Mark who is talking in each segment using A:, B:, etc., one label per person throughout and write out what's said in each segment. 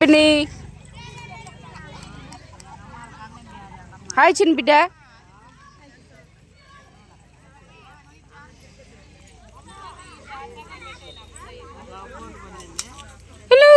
A: పిన్ని హాయ్ చిన్న బిడ్డ హలో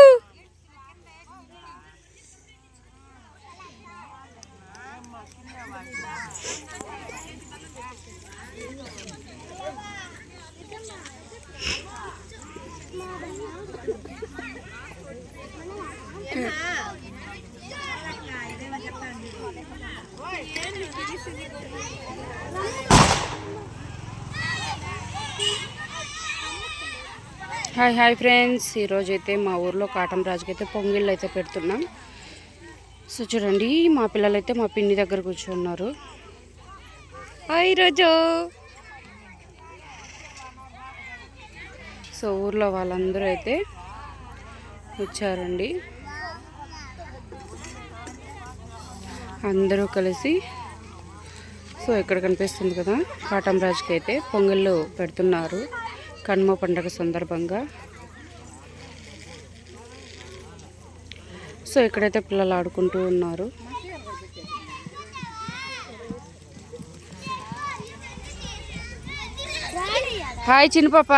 A: హాయ్ హాయ్ ఫ్రెండ్స్. ఈరోజు అయితే మా ఊర్లో కాటం రాజుకి అయితే పొంగిళ్ళు అయితే పెడుతున్నాం. సో చూడండి మా పిల్లలు అయితే మా పిన్ని దగ్గర కూర్చున్నారు. హాయ్ రోజు. సో ఊర్లో వాళ్ళందరూ అయితే వచ్చారండి. అందరూ కలిసి సో ఇక్కడ కనిపిస్తుంది కదా కాటంరాజుకి అయితే పొంగళ్ళు పెడుతున్నారు కనుమ పండగ సందర్భంగా. సో ఇక్కడైతే పిల్లలు ఆడుకుంటూ ఉన్నారు. హాయ్ చిన్న పాప